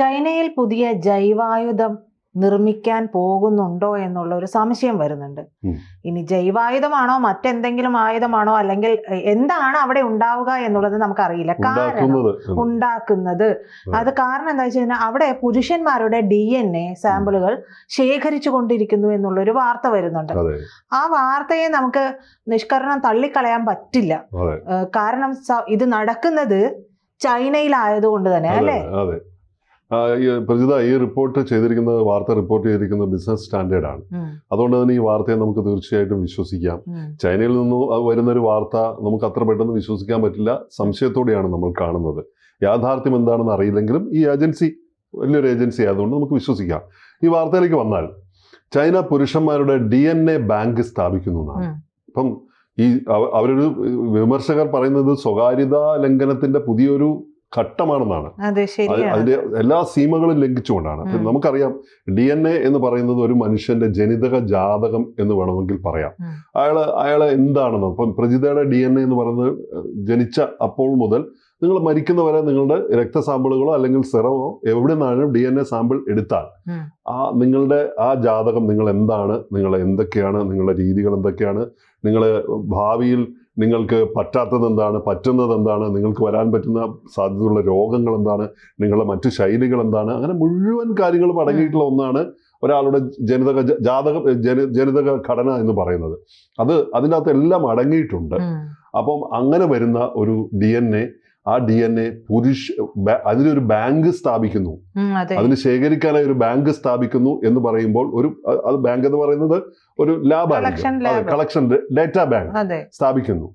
ചൈനയിൽ പുതിയ ജൈവായുധം നിർമ്മിക്കാൻ പോകുന്നുണ്ടോ എന്നുള്ള ഒരു സംശയം വരുന്നുണ്ട്. ഇനി ജൈവായുധമാണോ മറ്റെന്തെങ്കിലും ആയുധമാണോ അല്ലെങ്കിൽ എന്താണ് അവിടെ ഉണ്ടാവുക എന്നുള്ളത് നമുക്കറിയില്ല. കാരണം ഉണ്ടാക്കുന്നത്. അത് കാരണം എന്താ വെച്ച് കഴിഞ്ഞാൽ അവിടെ പുരുഷന്മാരുടെ ഡി എൻ എ സാമ്പിളുകൾ ശേഖരിച്ചു കൊണ്ടിരിക്കുന്നു എന്നുള്ളൊരു വാർത്ത വരുന്നുണ്ട്. ആ വാർത്തയെ നമുക്ക് നിഷ്കരണം തള്ളിക്കളയാൻ പറ്റില്ല. കാരണം ഇത് നടക്കുന്നത് ചൈനയിലായതുകൊണ്ട് തന്നെ അല്ലേ? പ്രജിത ഈ റിപ്പോർട്ട് ചെയ്തിരിക്കുന്നത് വാർത്ത റിപ്പോർട്ട് ചെയ്തിരിക്കുന്നത് ബിസിനസ് സ്റ്റാൻഡേർഡ് ആണ്. അതുകൊണ്ട് തന്നെ ഈ വാർത്തയെ നമുക്ക് തീർച്ചയായിട്ടും വിശ്വസിക്കാം. ചൈനയിൽ നിന്ന് വരുന്നൊരു വാർത്ത നമുക്ക് അത്ര പെട്ടെന്ന് വിശ്വസിക്കാൻ പറ്റില്ല. സംശയത്തോടെയാണ് നമ്മൾ കാണുന്നത്. യാഥാർത്ഥ്യം എന്താണെന്ന് അറിയില്ലെങ്കിലും ഈ ഏജൻസി വലിയൊരു ഏജൻസി ആയതുകൊണ്ട് നമുക്ക് വിശ്വസിക്കാം. ഈ വാർത്തയിലേക്ക് വന്നാൽ ചൈന പുരുഷന്മാരുടെ ഡി എൻ എ ബാങ്ക് സ്ഥാപിക്കുന്നു എന്നാണ്. ഇപ്പം ഈ അവ- അവരൊരു വിമർശകർ പറയുന്നത് സ്വകാര്യതാ ലംഘനത്തിന്റെ പുതിയൊരു ഘട്ടമാണെന്നാണ്. അതിന്റെ എല്ലാ സീമകളും ലംഘിച്ചുകൊണ്ടാണ്. നമുക്കറിയാം ഡി എൻ എ എന്ന് പറയുന്നത് ഒരു മനുഷ്യന്റെ ജനിതക ജാതകം എന്ന് വേണമെങ്കിൽ പറയാം. അയാൾ അയാൾ അയാളെ എന്താണെന്ന് ഇപ്പം പ്രജിതയുടെ ഡി എൻ എ എന്ന് പറയുന്നത് ജനിച്ച അപ്പോൾ മുതൽ നിങ്ങൾ മരിക്കുന്നവരെ നിങ്ങളുടെ രക്തസാമ്പിളുകളോ അല്ലെങ്കിൽ സിറമോ എവിടെ നിന്നാണ് ഡി എൻ എ സാമ്പിൾ എടുത്താൽ ആ നിങ്ങളുടെ ആ ജാതകം നിങ്ങൾ എന്താണ്? നിങ്ങൾ എന്തൊക്കെയാണ്? നിങ്ങളുടെ രീതികൾ എന്തൊക്കെയാണ്? നിങ്ങൾ ഭാവിയിൽ നിങ്ങൾക്ക് പറ്റാത്തത് എന്താണ്? പറ്റുന്നത് എന്താണ്? നിങ്ങൾക്ക് വരാൻ പറ്റുന്ന സാധ്യതയുള്ള രോഗങ്ങൾ എന്താണ്? നിങ്ങളുടെ മറ്റു ശൈലികൾ എന്താണ്? അങ്ങനെ മുഴുവൻ കാര്യങ്ങളും അടങ്ങിയിട്ടുള്ള ഒന്നാണ് ഒരാളുടെ ജനിതക ജാതക ജനിതക ഘടന എന്ന് പറയുന്നത്. അത് അതിനകത്ത് എല്ലാം അടങ്ങിയിട്ടുണ്ട്. അപ്പം അങ്ങനെ വരുന്ന ഒരു ഡി എൻ എ ആ ഡി എൻ എ പുരുഷ അതിനൊരു ബാങ്ക് സ്ഥാപിക്കുന്നു. അതിന് ശേഖരിക്കാനായി ഒരു ബാങ്ക് സ്ഥാപിക്കുന്നു എന്ന് പറയുമ്പോൾ ഒരു അത് ബാങ്ക് എന്ന് പറയുന്നത് ഒരു ലാബ്. കളക്ഷൻ ഡേറ്റാ ബാങ്ക് സ്ഥാപിക്കുന്നു.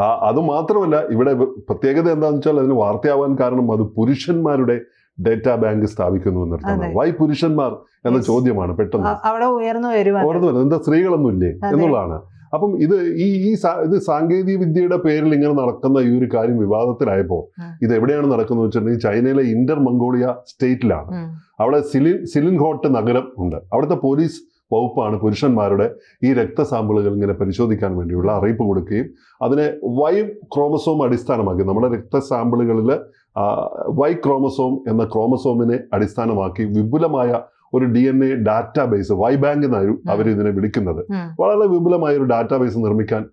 ആ അത് മാത്രമല്ല ഇവിടെ പ്രത്യേകത എന്താണെന്ന് വെച്ചാൽ അതിന് വാർത്തയാവാൻ കാരണം അത് പുരുഷന്മാരുടെ ഡേറ്റാ ബാങ്ക് സ്ഥാപിക്കുന്നു എന്നിടത്താണ്. വൈ പുരുഷന്മാർ എന്ന ചോദ്യമാണ് പെട്ടെന്ന്. അവിടെ ഉയർന്നു വരും വരുന്നത്. എന്താ സ്ത്രീകളൊന്നും ഇല്ലേ? എന്നുള്ളതാണ്. അപ്പം ഇത് ഈ ഈ ഇത് സാങ്കേതിക വിദ്യയുടെ പേരിൽ ഇങ്ങനെ നടക്കുന്ന ഈ ഒരു കാര്യം വിവാദത്തിലായപ്പോൾ ഇത് എവിടെയാണ് നടക്കുന്നത് വെച്ചിട്ടുണ്ടെങ്കിൽ ചൈനയിലെ ഇന്റർ മംഗോളിയ സ്റ്റേറ്റിലാണ്. അവിടെ സിലിൻ സിലിൻഹോട്ട് നഗരം ഉണ്ട്. അവിടുത്തെ പോലീസ് വകുപ്പാണ് പുരുഷന്മാരുടെ ഈ രക്തസാമ്പിളുകൾ ഇങ്ങനെ പരിശോധിക്കാൻ വേണ്ടിയുള്ള അറിയിപ്പ് കൊടുക്കുകയും അതിനെ വൈ ക്രോമസോം അടിസ്ഥാനമാക്കി നമ്മുടെ രക്തസാമ്പിളുകളിൽ വൈ ക്രോമസോം എന്ന ക്രോമസോമിനെ അടിസ്ഥാനമാക്കി വിപുലമായ ഒരു D N A database Y bank എന്നാണ് അവർ ഇതിനെ വിളിക്കുന്നത്. വളരെ വിപുലമായ ഒരു ഡാറ്റാബേസ് നിർമ്മിക്കാൻ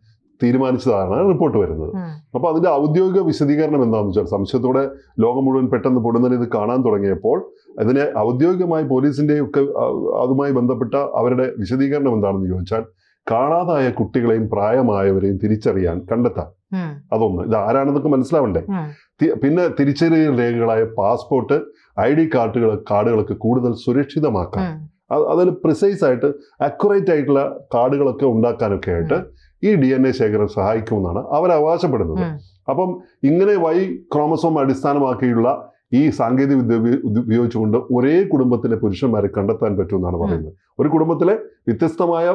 തീരുമാനിച്ചതാണ് റിപ്പോർട്ട് വരുന്നത് അപ്പൊ അപ്പോൾ അതിന്റെ ഔദ്യോഗിക വിശദീകരണം എന്താണെന്ന് വെച്ചാൽ സംശയത്തോടെ ലോകം മുഴുവൻ പെട്ടെന്ന് പൊടുന്നതിന് ഇത് കാണാൻ തുടങ്ങിയപ്പോൾ അതിനെ ഔദ്യോഗികമായി പോലീസിന്റെയും ഒക്കെ അതുമായി ബന്ധപ്പെട്ട അവരുടെ വിശദീകരണം എന്താണെന്ന് ചോദിച്ചാൽ കാണാതായ കുട്ടികളെയും പ്രായമായവരെയും തിരിച്ചറിയാൻ കണ്ടെത്താൻ. അതൊന്ന്. ഇത് ആരാണെന്നൊക്കെ മനസ്സിലാവണ്ടേ? പിന്നെ തിരിച്ചറിയൽ രേഖകളായ പാസ്പോർട്ട് ഐ ഡി കാർഡുകൾ കാർഡുകളൊക്കെ കൂടുതൽ സുരക്ഷിതമാക്കാൻ അതിൽ പ്രിസൈസ് ആയിട്ട് അക്യുറേറ്റ് ആയിട്ടുള്ള കാർഡുകളൊക്കെ ഉണ്ടാക്കാനൊക്കെ ആയിട്ട് ഈ ഡി എൻ എ ശേഖരം സഹായിക്കുമെന്നാണ് അവർ അവകാശപ്പെടുന്നത്. അപ്പം ഇങ്ങനെ വൈ ക്രോമസോം അടിസ്ഥാനമാക്കിയുള്ള ഈ സാങ്കേതിക വിദ്യ ഉപയോഗിച്ചുകൊണ്ട് ഒരേ കുടുംബത്തിലെ പുരുഷന്മാരെ കണ്ടെത്താൻ പറ്റുമെന്നാണ് പറയുന്നത്. ഒരു കുടുംബത്തിലെ വ്യത്യസ്തമായ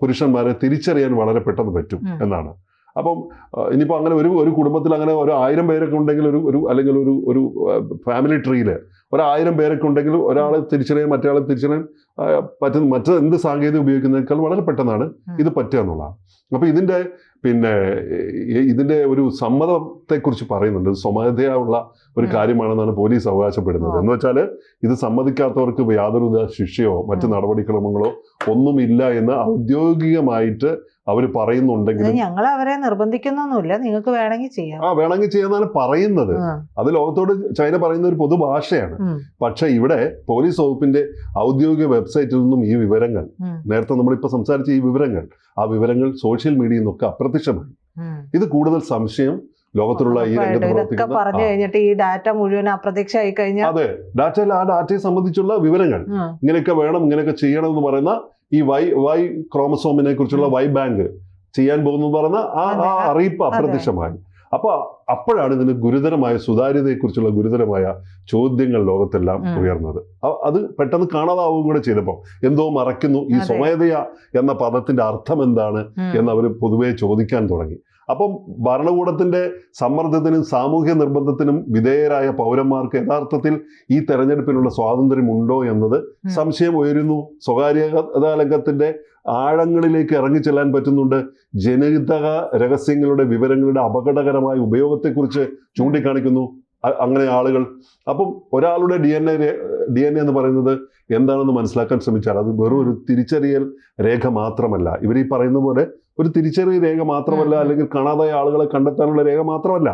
പുരുഷന്മാരെ തിരിച്ചറിയാൻ വളരെ പെട്ടെന്ന് പറ്റും എന്നാണ്. അപ്പം ഇനിയിപ്പോൾ അങ്ങനെ ഒരു ഒരു കുടുംബത്തിൽ അങ്ങനെ ഒരു ആയിരം പേരൊക്കെ ഉണ്ടെങ്കിൽ ഒരു ഒരു അല്ലെങ്കിൽ ഒരു ഒരു ഫാമിലി ട്രീയിൽ ഒരായിരം പേരൊക്കെ ഉണ്ടെങ്കിൽ ഒരാൾ തിരിച്ചറിയാൻ മറ്റേ തിരിച്ചറിയാൻ പറ്റുന്ന മറ്റ് എന്ത് സാങ്കേതികം ഉപയോഗിക്കുന്നതിനേക്കാൾ വളരെ പെട്ടെന്നാണ് ഇത് പറ്റുക എന്നുള്ളതാണ്. അപ്പോൾ ഇതിന്റെ പിന്നെ ഇതിന്റെ ഒരു സമ്മതത്തെക്കുറിച്ച് പറയുന്നുണ്ട്. സ്വമതയുള്ള ഒരു കാര്യമാണെന്നാണ് പോലീസ് അവകാശപ്പെടുന്നത്. എന്ന് വെച്ചാൽ ഇത് സമ്മതിക്കാത്തവർക്ക് യാതൊരുവിധ ശിക്ഷയോ മറ്റു. നടപടിക്രമങ്ങളോ ഒന്നുമില്ല എന്ന് ഔദ്യോഗികമായിട്ട് അവർ പറയുന്നുണ്ടെങ്കിൽ ഞങ്ങൾ അവരെ നിർബന്ധിക്കുന്നൊന്നുമില്ല. നിങ്ങൾക്ക് വേണമെങ്കിൽ ചെയ്യാം. ആ വേണമെങ്കിൽ ചെയ്യാന്നാണ് പറയുന്നത്. അത് ലോകത്തോട് ചൈന പറയുന്ന ഒരു പൊതുഭാഷയാണ്. ഭാഷയാണ് പക്ഷെ ഇവിടെ പോലീസ് വകുപ്പിന്റെ ഔദ്യോഗിക വെബ്സൈറ്റിൽ നിന്നും ഈ വിവരങ്ങൾ നേരത്തെ നമ്മളിപ്പോൾ സംസാരിച്ച ഈ വിവരങ്ങൾ ആ വിവരങ്ങൾ സോഷ്യൽ മീഡിയയിൽ നിന്നൊക്കെ അപ്രത്യക്ഷമായി. ഇത് കൂടുതൽ സംശയം ലോകത്തിലുള്ള ഈ പ്രവർത്തിക്കുന്ന പറഞ്ഞു കഴിഞ്ഞിട്ട് ഈ ഡാറ്റ മുഴുവൻ അപ്രത്യക്ഷമായി കഴിഞ്ഞാൽ അതെ. ഡാറ്റയിൽ ആ ഡാറ്റയെ സംബന്ധിച്ചുള്ള വിവരങ്ങൾ. ഇങ്ങനെയൊക്കെ വേണം ഇങ്ങനെയൊക്കെ ചെയ്യണം എന്ന് പറയുന്ന ഈ വൈ വൈ ക്രോമസോമിനെ കുറിച്ചുള്ള വൈ ബാങ്ക് ചെയ്യാൻ പോകുന്നു പറഞ്ഞ ആ ആ അറിയിപ്പ് അപ്രത്യക്ഷമായി. അപ്പൊ അപ്പോഴാണ് ഇതിന് ഗുരുതരമായ സുതാര്യതയെക്കുറിച്ചുള്ള ഗുരുതരമായ ചോദ്യങ്ങൾ ലോകത്തെല്ലാം. ഉയർന്നത്. അത് പെട്ടെന്ന് കാണാതാവുകയും കൂടെ ചെയ്തപ്പോൾ എന്തോ മറയ്ക്കുന്നു. ഈ. സ്വമേധയ എന്ന പദത്തിന്റെ അർത്ഥം എന്താണ് എന്ന് അവർ പൊതുവെ ചോദിക്കാൻ തുടങ്ങി. അപ്പം ഭരണകൂടത്തിന്റെ സമ്മർദ്ദത്തിനും സാമൂഹ്യ നിർബന്ധത്തിനും വിധേയരായ പൗരന്മാർക്ക് യഥാർത്ഥത്തിൽ ഈ തെരഞ്ഞെടുപ്പിനുള്ള സ്വാതന്ത്ര്യം ഉണ്ടോ എന്നത് സംശയം ഉയരുന്നു. സ്വകാര്യ രംഗത്തിന്റെ ആഴങ്ങളിലേക്ക് ഇറങ്ങിച്ചെല്ലാൻ പറ്റുന്നുണ്ട്. ജനിതക രഹസ്യങ്ങളുടെ വിവരങ്ങളുടെ അപകടകരമായ ഉപയോഗത്തെക്കുറിച്ച് ചൂണ്ടിക്കാണിക്കുന്നു. അങ്ങനെ ആളുകൾ. അപ്പം ഒരാളുടെ D N A D N A എന്ന് പറയുന്നത് എന്താണെന്ന് മനസ്സിലാക്കാൻ ശ്രമിച്ചാൽ അത് വെറും ഒരു തിരിച്ചറിയൽ രേഖ മാത്രമല്ല. ഇവർ ഈ പറയുന്ന പോലെ ഒരു തിരിച്ചറിയൽ രേഖ മാത്രമല്ല. അല്ലെങ്കിൽ കാണാതായ ആളുകളെ കണ്ടെത്താനുള്ള രേഖ മാത്രമല്ല.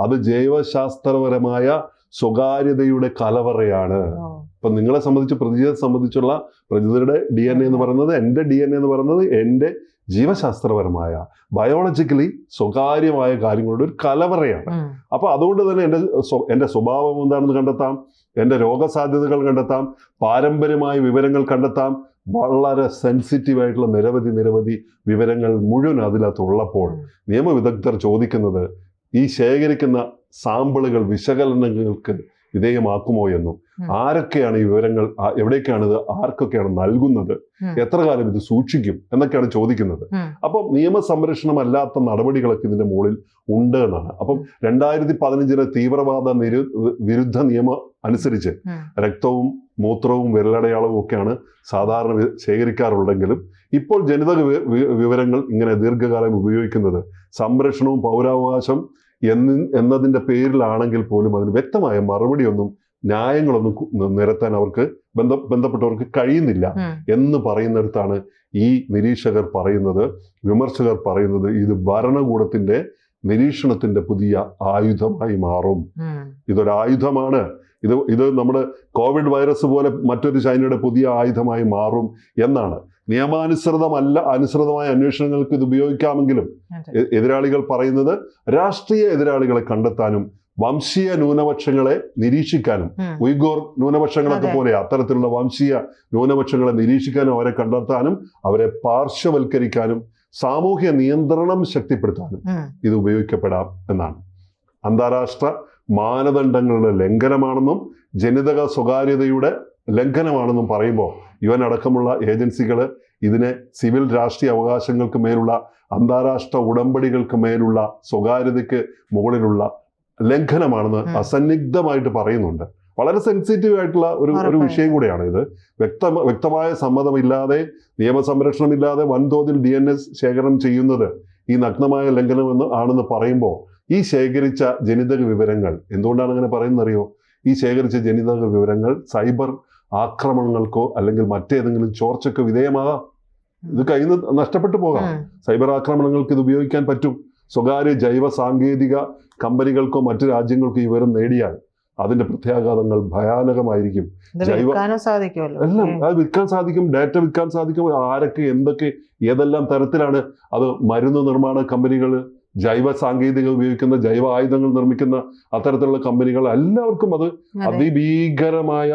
അത് ജൈവശാസ്ത്രപരമായ സ്വകാര്യതയുടെ കലവറയാണ്. അപ്പൊ നിങ്ങളെ സംബന്ധിച്ച് പ്രതിജിയെ സംബന്ധിച്ചുള്ള പ്രതിജിയുടെ ഡി എൻ എന്ന് പറയുന്നത് എന്റെ ഡി എൻ എന്ന് പറയുന്നത് എന്റെ ജീവശാസ്ത്രപരമായ ബയോളജിക്കലി സ്വകാര്യമായ കാര്യങ്ങളുടെ ഒരു കലവറയാണ്. അപ്പോൾ അപ്പൊ അതുകൊണ്ട് തന്നെ എന്റെ എന്റെ സ്വഭാവം എന്താണെന്ന് കണ്ടെത്താം? എന്റെ രോഗസാധ്യതകൾ കണ്ടെത്താം? പാരമ്പര്യമായ വിവരങ്ങൾ കണ്ടെത്താം? വളരെ സെൻസിറ്റീവ് ആയിട്ടുള്ള നിരവധി നിരവധി വിവരങ്ങൾ മുഴുവൻ അതിനകത്തുള്ളപ്പോൾ. നിയമവിദഗ്ധർ ചോദിക്കുന്നത് ഈ ശേഖരിക്കുന്ന സാമ്പിളുകൾ വിശകലനങ്ങൾക്ക് വിധേയമാക്കുമോ എന്നും. ആരൊക്കെയാണ് ഈ വിവരങ്ങൾ എവിടേക്കാണിത് എവിടേക്കാണ് ഇത് ആർക്കൊക്കെയാണ് നൽകുന്നത് എത്ര കാലം ഇത് സൂക്ഷിക്കും എന്നൊക്കെയാണ് ചോദിക്കുന്നത്. അപ്പം നിയമസംരക്ഷണമല്ലാത്ത നടപടികളൊക്കെ ഇതിന്റെ മുകളിൽ ഉണ്ട് എന്നാണ്. അപ്പം രണ്ടായിരത്തി പതിനഞ്ചിലെ തീവ്രവാദ നിരു വിരുദ്ധ നിയമം അനുസരിച്ച് രക്തവും മൂത്രവും വിരലടയാളവും ഒക്കെയാണ് സാധാരണ ശേഖരിക്കാറുള്ളെങ്കിലും ശേഖരിക്കാറുണ്ടെങ്കിലും ഇപ്പോൾ ജനിതക വിവരങ്ങൾ ഇങ്ങനെ ദീർഘകാലം ഉപയോഗിക്കുന്നത് സംരക്ഷണവും പൗരാവകാശം എന്ന് എന്നതിന്റെ പേരിലാണെങ്കിൽ പോലും അതിന് വ്യക്തമായ മറുപടിയൊന്നും ന്യായങ്ങളൊന്നും നിരത്താൻ അവർക്ക് ബന്ധ ബന്ധപ്പെട്ടവർക്ക് കഴിയുന്നില്ല എന്ന് പറയുന്നിടത്താണ് ഈ നിരീക്ഷകർ പറയുന്നത് വിമർശകർ പറയുന്നത്. ഇത് ഭരണകൂടത്തിന്റെ നിരീക്ഷണത്തിന്റെ പുതിയ ആയുധമായി മാറും. ഇതൊരായുധമാണ്. ഇതൊരു ആയുധമാണ് ഇത് ഇത് നമ്മുടെ കോവിഡ് വൈറസ് പോലെ മറ്റൊരു ചൈനയുടെ പുതിയ ആയുധമായി മാറും എന്നാണ്. നിയമാനുസൃതമല്ല അനുസൃതമായ അന്വേഷണങ്ങൾക്ക് ഇത് ഉപയോഗിക്കാമെങ്കിലും എതിരാളികൾ പറയുന്നത് രാഷ്ട്രീയ എതിരാളികളെ കണ്ടെത്താനും വംശീയ ന്യൂനപക്ഷങ്ങളെ നിരീക്ഷിക്കാനും. ഉയ്ഗോർ ന്യൂനപക്ഷങ്ങളൊക്കെ പോലെ അത്തരത്തിലുള്ള വംശീയ ന്യൂനപക്ഷങ്ങളെ നിരീക്ഷിക്കാനും അവരെ കണ്ടെത്താനും അവരെ പാർശ്വവൽക്കരിക്കാനും സാമൂഹ്യ നിയന്ത്രണം ശക്തിപ്പെടുത്താനും ഇത് ഉപയോഗിക്കപ്പെടാം എന്നാണ്. അന്താരാഷ്ട്ര മാനദണ്ഡങ്ങളുടെ ലംഘനമാണെന്നും ജനിതക സ്വകാര്യതയുടെ ലംഘനമാണെന്നും പറയുമ്പോൾ യുവൻ അടക്കമുള്ള ഏജൻസികൾ ഇതിനെ സിവിൽ രാഷ്ട്രീയ അവകാശങ്ങൾക്ക് മേലുള്ള അന്താരാഷ്ട്ര ഉടമ്പടികൾക്ക് മേലുള്ള സ്വകാര്യതയ്ക്ക് മുകളിലുള്ള ലംഘനമാണെന്ന്. അസന്നിഗ്ധമായിട്ട് പറയുന്നുണ്ട്. വളരെ സെൻസിറ്റീവ് ആയിട്ടുള്ള ഒരു ഒരു വിഷയം കൂടിയാണ് ഇത് വ്യക്ത വ്യക്തമായ സമ്മതമില്ലാതെ നിയമസംരക്ഷണമില്ലാതെ വൻതോതിൽ ഡി എൻ എസ് ശേഖരണം ചെയ്യുന്നത് ഈ നഗ്നമായ ലംഘനമെന്ന് ആണെന്ന് പറയുമ്പോൾ ഈ ശേഖരിച്ച ജനിതക വിവരങ്ങൾ എന്തുകൊണ്ടാണ് അങ്ങനെ പറയുന്നത് അറിയോ ഈ ശേഖരിച്ച ജനിതക വിവരങ്ങൾ സൈബർ ആക്രമണങ്ങൾക്കോ അല്ലെങ്കിൽ മറ്റേതെങ്കിലും ചോർച്ചയ്ക്കോ വിധേയമാകാം. ഇത് കയ്യിൽ നിന്ന് നഷ്ടപ്പെട്ടു പോകാം. സൈബർ ആക്രമണങ്ങൾക്ക് ഇത് ഉപയോഗിക്കാൻ പറ്റും. സ്വകാര്യ ജൈവ സാങ്കേതിക കമ്പനികൾക്കോ മറ്റു രാജ്യങ്ങൾക്കോ ഈ വിവരം നേടിയാൽ അതിന്റെ പ്രത്യാഘാതങ്ങൾ ഭയാനകമായിരിക്കും. ജൈവ- എല്ലാം അത് വിൽക്കാൻ സാധിക്കും ഡാറ്റ വിൽക്കാൻ സാധിക്കും ആരൊക്കെ എന്തൊക്കെ ഏതെല്ലാം തരത്തിലാണ് അത് മരുന്ന് നിർമ്മാണ കമ്പനികൾ ജൈവ സാങ്കേതിക ഉപയോഗിക്കുന്ന ജൈവ ആയുധങ്ങൾ നിർമ്മിക്കുന്ന അത്തരത്തിലുള്ള കമ്പനികൾ എല്ലാവർക്കും അത് അതെ. അതിഭീകരമായ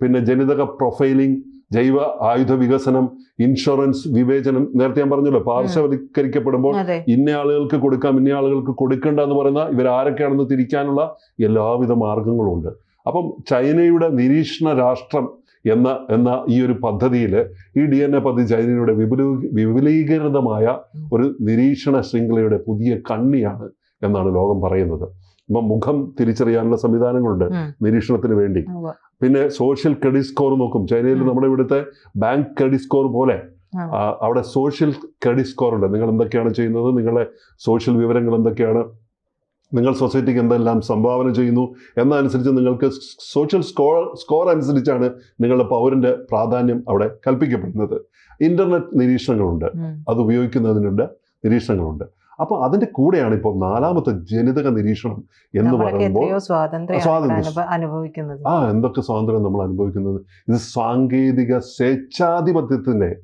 പിന്നെ ജനിതക പ്രൊഫൈലിംഗ് ജൈവ ആയുധ വികസനം ഇൻഷുറൻസ് വിവേചനം നേരത്തെ ഞാൻ പറഞ്ഞല്ലോ പാർശ്വവൽക്കരിക്കപ്പെടുമ്പോൾ ഇന്ന ആളുകൾക്ക് കൊടുക്കാം ഇന്ന ആളുകൾക്ക് കൊടുക്കണ്ട എന്ന് പറയുന്ന ഇവരാരൊക്കെയാണെന്ന് തിരിക്കാനുള്ള എല്ലാവിധ മാർഗങ്ങളും ഉണ്ട് അപ്പം ചൈനയുടെ നിരീക്ഷണ രാഷ്ട്രം എന്ന എന്ന ഈ ഒരു പദ്ധതിയിൽ ഈ ഡി എൻ എ പദ്ധതി ചൈനയുടെ വിപുലീ വിപുലീകൃതമായ ഒരു നിരീക്ഷണ ശൃംഖലയുടെ പുതിയ കണ്ണിയാണ് എന്നാണ് ലോകം പറയുന്നത്. ഇപ്പം മുഖം തിരിച്ചറിയാനുള്ള സംവിധാനങ്ങളുണ്ട്. നിരീക്ഷണത്തിന് വേണ്ടി. പിന്നെ സോഷ്യൽ ക്രെഡിറ്റ് സ്കോർ നോക്കും. ചൈനയിൽ. നമ്മുടെ ഇവിടുത്തെ ബാങ്ക് ക്രെഡിറ്റ് സ്കോർ പോലെ അവിടെ സോഷ്യൽ ക്രെഡിറ്റ് സ്കോർ ഉണ്ട്. നിങ്ങൾ എന്തൊക്കെയാണ് ചെയ്യുന്നത്? നിങ്ങളുടെ സോഷ്യൽ വിവരങ്ങൾ എന്തൊക്കെയാണ്? നിങ്ങൾ സൊസൈറ്റിക്ക് എന്തെല്ലാം സംഭാവന ചെയ്യുന്നു എന്നനുസരിച്ച് നിങ്ങൾക്ക് സോഷ്യൽ സ്കോർ സ്കോർ അനുസരിച്ചാണ് നിങ്ങളുടെ പൗരന്റെ പ്രാധാന്യം അവിടെ കൽപ്പിക്കപ്പെടുന്നത്. ഇന്റർനെറ്റ് നിരീക്ഷണങ്ങളുണ്ട്. അത് ഉപയോഗിക്കുന്നതിനുള്ള നിരീക്ഷണങ്ങളുണ്ട്. അപ്പോൾ അതിന്റെ കൂടെയാണ് ഇപ്പോൾ നാലാമത്തെ ജനിതക നിരീക്ഷണം എന്ന് പറയുമ്പോൾ സ്വാതന്ത്ര്യം. അനുഭവിക്കുന്നത്. ആ എന്തൊക്കെ സ്വാതന്ത്ര്യം നമ്മൾ അനുഭവിക്കുന്നത്? ഇത് സാങ്കേതിക സ്വേച്ഛാധിപത്യത്തിന്റെ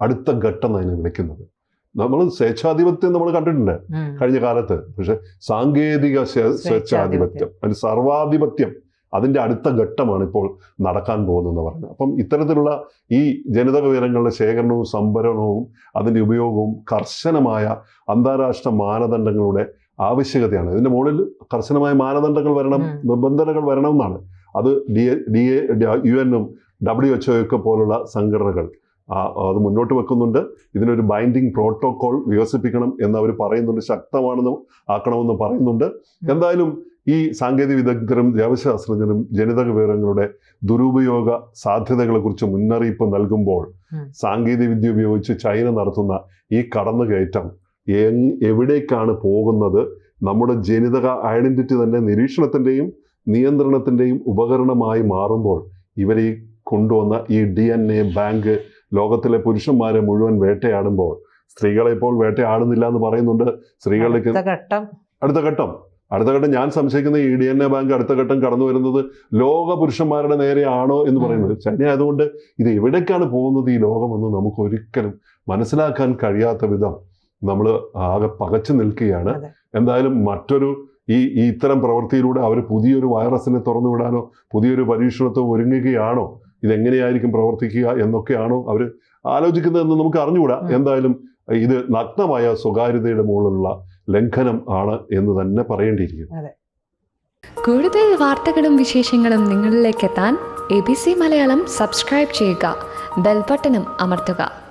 അടുത്ത ഘട്ടം അതിനെ വിളിക്കുന്നത്. നമ്മൾ സ്വേച്ഛാധിപത്യം നമ്മൾ കണ്ടിട്ടുണ്ട് കഴിഞ്ഞ കാലത്ത്. പക്ഷെ സാങ്കേതിക സ്വേ- സ്വേച്ഛാധിപത്യം. അതിന് സർവാധിപത്യം അതിന്റെ അടുത്ത ഘട്ടമാണ് ഇപ്പോൾ നടക്കാൻ പോകുന്നതെന്ന് പറഞ്ഞു അപ്പം ഇത്തരത്തിലുള്ള ഈ ജനിതക വിവരങ്ങളുടെ ശേഖരണവും സംഭരണവും അതിന്റെ ഉപയോഗവും കർശനമായ അന്താരാഷ്ട്ര മാനദണ്ഡങ്ങളുടെ ആവശ്യകതയാണ്. ഇതിന്റെ മുകളിൽ കർശനമായ മാനദണ്ഡങ്ങൾ വരണം. നിബന്ധനകൾ വരണം എന്നാണ് അത് D A D A U എന്നും ഡബ്ല്യു എച്ച് ഒക്കെ പോലുള്ള സംഘടനകൾ അത് മുന്നോട്ട് വെക്കുന്നുണ്ട്. ഇതിനൊരു ബൈൻഡിങ് പ്രോട്ടോകോൾ വികസിപ്പിക്കണം എന്ന് അവർ പറയുന്നുണ്ട്. ശക്തമാണെന്ന് ആക്കണമെന്ന് പറയുന്നുണ്ട്. എന്തായാലും ഈ സാങ്കേതിക വിദഗ്ധരും ജൈവശാസ്ത്രജ്ഞരും ജനിതക വിവരങ്ങളുടെ ദുരുപയോഗ സാധ്യതകളെക്കുറിച്ച് മുന്നറിയിപ്പ് നൽകുമ്പോൾ. സാങ്കേതിക വിദ്യ ഉപയോഗിച്ച് ചൈന നടത്തുന്ന ഈ കടന്നുകയറ്റം എവിടേക്കാണ് പോകുന്നത്? നമ്മുടെ ജനിതക ഐഡന്റിറ്റി തന്നെ നിരീക്ഷണത്തിന്റെയും നിയന്ത്രണത്തിന്റെയും ഉപകരണമായി മാറുമ്പോൾ ഇവർ ഈ കൊണ്ടുവന്ന ഈ ഡി എൻ എ ബാങ്ക് ലോകത്തിലെ പുരുഷന്മാരെ മുഴുവൻ വേട്ടയാടുമ്പോൾ സ്ത്രീകളെ ഇപ്പോൾ വേട്ടയാടുന്നില്ല എന്ന് പറയുന്നുണ്ട്. സ്ത്രീകളിലേക്ക് അടുത്ത ഘട്ടം. അടുത്ത ഘട്ടം. ഞാൻ സംശയിക്കുന്ന ഈ ഡി എൻ എ ബാങ്ക് അടുത്ത ഘട്ടം കടന്നു വരുന്നത് ലോക പുരുഷന്മാരുടെ നേരെയാണോ എന്ന് പറയുന്നത്. ചൈന ആയതുകൊണ്ട് ഇത് എവിടേക്കാണ് പോകുന്നത് ഈ ലോകമെന്ന് നമുക്ക് ഒരിക്കലും മനസ്സിലാക്കാൻ കഴിയാത്ത വിധം നമ്മൾ ആകെ പകച്ചു നിൽക്കുകയാണ്. എന്തായാലും മറ്റൊരു ഈ ഈ ഇത്തരം പ്രവൃത്തിയിലൂടെ അവർ പുതിയൊരു വൈറസിനെ തുറന്നുവിടാനോ പുതിയൊരു പരീക്ഷണത്തോ ഒരുങ്ങുകയാണോ? ഇതെങ്ങനെയായിരിക്കും പ്രവർത്തിക്കുക എന്നൊക്കെയാണോ അവർ ആലോചിക്കുന്നതെന്ന് നമുക്ക് അറിഞ്ഞുകൂടാ. എന്തായാലും ഇത് നഗ്നമായ സ്വകാര്യതയുടെ മുകളിലുള്ള ലംഘനം ആണ് എന്ന് തന്നെ പറയേണ്ടിയിരിക്കുന്നു. കൂടുതൽ വാർത്തകളും വിശേഷങ്ങളും നിങ്ങളിലേക്ക് എത്താൻ A B C Malayalam subscribe ചെയ്യുക. ബെൽബട്ടനും അമർത്തുക.